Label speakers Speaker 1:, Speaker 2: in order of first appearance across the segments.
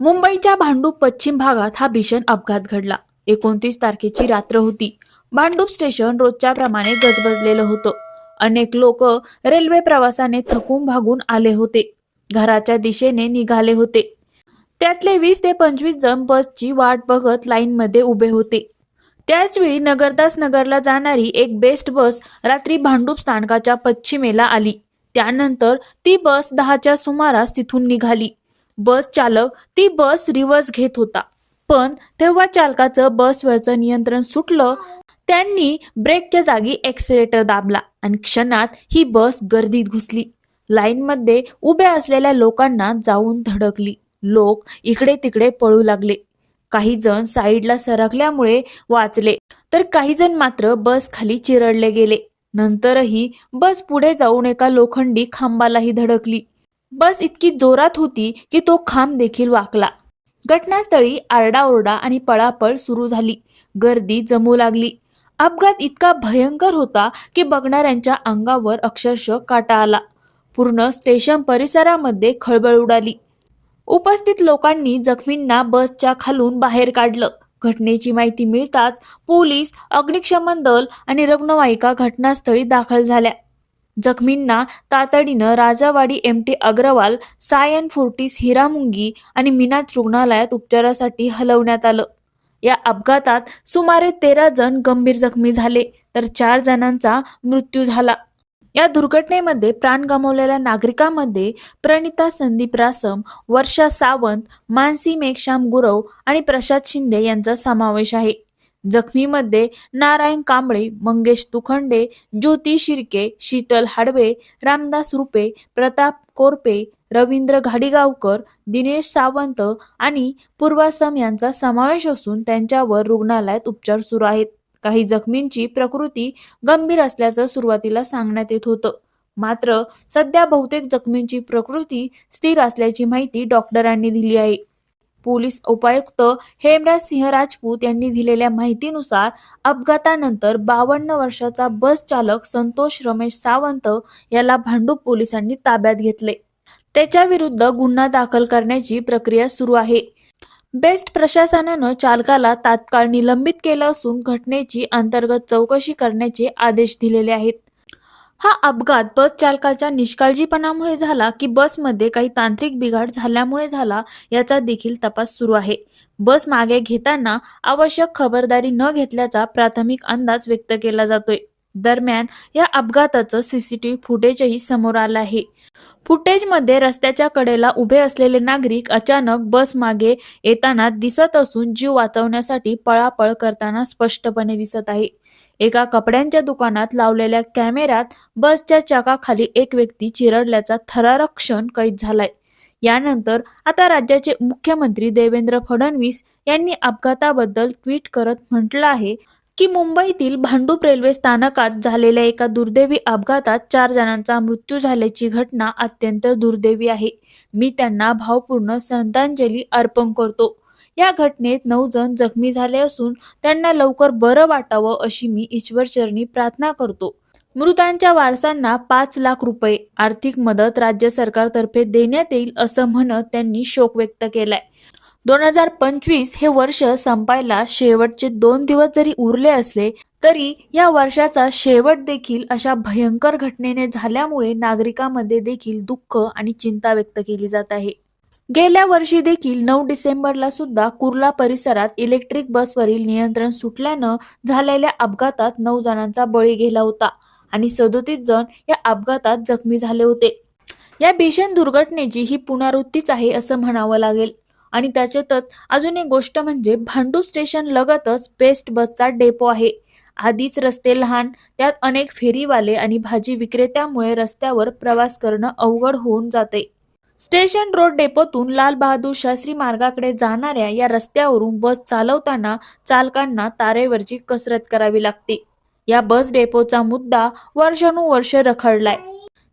Speaker 1: मुंबईच्या भांडूप पश्चिम भागात हा भीषण अपघात घडला. एकोणतीस तारखेची रात्र होती. भांडूप स्टेशन रोजच्या प्रमाणे गजबजलेलं होतं. अनेक लोक रेल्वे प्रवासाने थकून भागून आले होते. घराच्या दिशेने निघाले होते. त्यातले वीस ते पंचवीस जण बसची वाट बघत लाईनमध्ये उभे होते. त्याचवेळी नगरदास नगरला जाणारी एक बेस्ट बस रात्री भांडूप स्थानकाच्या पश्चिमेला आली. त्यानंतर ती बस दहाच्या सुमारास तिथून निघाली. बस चालक ती बस रिव्हर्स घेत होता. पण तेव्हा चालकाचं बसवरचं नियंत्रण सुटलं त्यांनी ब्रेकच्या जागी एक्सिलेटर दाबला आणि क्षणात ही बस गर्दीत घुसली. लाईनमध्ये उभ्या असलेल्या लोकांना जाऊन धडकली. लोक इकडे तिकडे पळू लागले. काही जण साईडला सरकल्यामुळे वाचले. तर काही जण मात्र बस खाली चिरडले गेले. नंतरही बस पुढे जाऊन एका लोखंडी खांबालाही धडकली. बस इतकी जोरात होती की तो खांब देखील वाकला. घटनास्थळी आरडाओरडा आणि पळापळ सुरू झाली. गर्दी जमू लागली. अपघात इतका भयंकर होता की बघणाऱ्यांच्या अंगावर अक्षरशः काटा आला. पूर्ण स्टेशन परिसरामध्ये खळबळ उडाली. उपस्थित लोकांनी जखमींना बसच्या खालून बाहेर काढलं. घटनेची माहिती मिळताच पोलीस अग्निशमन दल आणि रुग्णवाहिका घटनास्थळी दाखल झाल्या. जखमींना तातडीनं Rajawadi M T Agarwal Sion Fortis हिरामुंगी आणि मिनाज रुग्णालयात उपचारासाठी हलवण्यात आलं. या अपघातात सुमारे तेरा जण गंभीर जखमी झाले तर चार जणांचा मृत्यू झाला. या दुर्घटनेमध्ये प्राण गमावलेल्या नागरिकांमध्ये प्रणिता संदीप रासम वर्षा सावंत मानसी मेघश्याम गुरव आणि प्रसाद शिंदे यांचा समावेश आहे. जखमीमध्ये नारायण कांबळे मंगेश तुखंडे ज्योती शिर्के शीतल हाडवे रामदास रुपे प्रताप कोरपे रवींद्र घाडीगावकर दिनेश सावंत आणि पूर्वासम यांचा समावेश असून त्यांच्यावर रुग्णालयात उपचार सुरू आहेत. काही जखमींची प्रकृती गंभीर असल्याचं सुरुवातीला सांगण्यात येत होतं. मात्र सध्या बहुतेक जखमींची प्रकृती स्थिर असल्याची माहिती डॉक्टरांनी दिली आहे. पोलीस उपायुक्त हेमराज सिंह राजपूत यांनी दिलेल्या माहितीनुसार अपघातानंतर बावन्न वर्षाचा बस चालक संतोष रमेश सावंत याला भांडूप पोलिसांनी ताब्यात घेतले. त्याच्या विरुद्ध गुन्हा दाखल करण्याची प्रक्रिया सुरू आहे. बेस्ट प्रशासनानं चालकाला तात्काळ निलंबित केलं असून घटनेची अंतर्गत चौकशी करण्याचे आदेश दिलेले आहेत. हा अपघात बस चालकाच्या निष्काळजीपणामुळे झाला की बसमध्ये काही तांत्रिक बिघाड झाल्यामुळे झाला याचा देखील तपास सुरू आहे. बस मागे घेताना आवश्यक खबरदारी न घेतल्याचा प्राथमिक अंदाज व्यक्त केला जातोय. दरम्यान या अपघाताचं सीसीटीव्ही फुटेजही समोर आलं आहे. फुटेजमध्ये रस्त्याच्या कडेला उभे असलेले नागरिक अचानक बस मागे येताना दिसत असून जीव वाचवण्यासाठी पळापळ करताना स्पष्टपणे दिसत आहे. एका कपड्यांच्या दुकानात लावलेल्या कॅमेऱ्यात बसच्या चाकाखाली एक व्यक्ती चिरडल्याचा थरारक क्षण कैद झालाय. यानंतर आता राज्याचे मुख्यमंत्री देवेंद्र फडणवीस यांनी अपघाताबद्दल ट्विट करत म्हटलं आहे की मुंबईतील भांडूप रेल्वे स्थानकात झालेल्या एका दुर्दैवी अपघातात चार जणांचा मृत्यू झाल्याची घटना अत्यंत दुर्दैवी आहे. मी त्यांना भावपूर्ण श्रद्धांजली अर्पण करतो. या घटनेत नऊ जण जखमी झाले असून त्यांना लवकर बरं वाटावं अशी मी ईश्वरचरणी प्रार्थना करतो. मृतांच्या वारसांना पाच लाख रुपये आर्थिक मदत राज्य सरकारतर्फे देण्यात येईल असं म्हणत त्यांनी शोक व्यक्त केलाय. दोन हजार पंचवीस हे वर्ष संपायला शेवटचे दोन दिवस जरी उरले असले तरी या वर्षाचा शेवट देखील अशा भयंकर घटनेने झाल्यामुळे नागरिकांमध्ये देखील दुःख आणि चिंता व्यक्त केली जात आहे. गेल्या वर्षी देखील नऊ डिसेंबरला सुद्धा कुर्ला परिसरात इलेक्ट्रिक बसवरील नियंत्रण सुटल्यानं झालेल्या अपघातात नऊ जणांचा बळी गेला होता आणि सदोतीस जण या अपघातात जखमी झाले होते. या भीषण दुर्घटनेची ही पुनरावृत्तीच आहे असं म्हणावं लागेल. आणि त्याच्यातच अजून एक गोष्ट म्हणजे भांडूप स्टेशन लगतच बेस्ट बसचा डेपो आहे. आधीच रस्ते लहान त्यात अनेक फेरीवाले आणि भाजी विक्रेत्यामुळे रस्त्यावर प्रवास करणं अवघड होऊन जाते. स्टेशन रोड डेपोतून लाल बहादूर शास्त्री मार्गाकडे जाणाऱ्या या रस्त्यावरून बस चालवताना चालकांना तारेवरची कसरत करावी लागते. या बस डेपोचा मुद्दा वर्षानुवर्ष रखडलाय.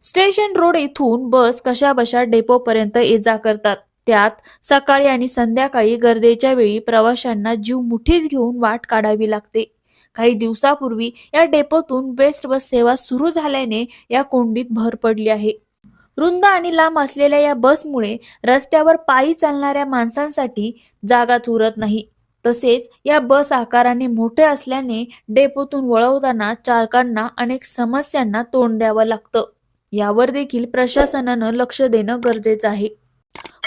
Speaker 1: स्टेशन रोड येथून बस कशाबशा डेपोपर्यंत ये जा करतात. त्यात सकाळी आणि संध्याकाळी गर्दीच्या वेळी प्रवाशांना जीव मुठीत घेऊन वाट काढावी लागते. काही दिवसापूर्वी या डेपोतून बेस्ट बस सेवा सुरू झाल्याने या कोंडीत भर पडली आहे. रुंद आणि लांब असलेल्या या बसमुळे रस्त्यावर पायी चालणाऱ्या माणसांसाठी जागाच उरत नाही. तसेच या बस आकाराने मोठे असल्याने डेपोतून वळवताना चालकांना अनेक समस्यांना तोंड द्यावं लागतं. यावर देखील प्रशासनानं लक्ष देणं गरजेचं आहे.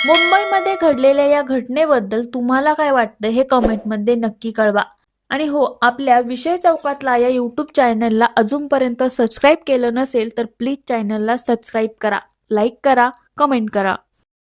Speaker 1: मुंबईमध्ये घडलेल्या या घटनेबद्दल तुम्हाला काय वाटतं हे कमेंटमध्ये नक्की कळवा. आणि हो आपल्या विषय चौकातला या यूट्यूब चॅनलला अजूनपर्यंत सबस्क्राईब केलं नसेल तर प्लीज चॅनलला सबस्क्राईब करा लाईक करा कमेंट करा.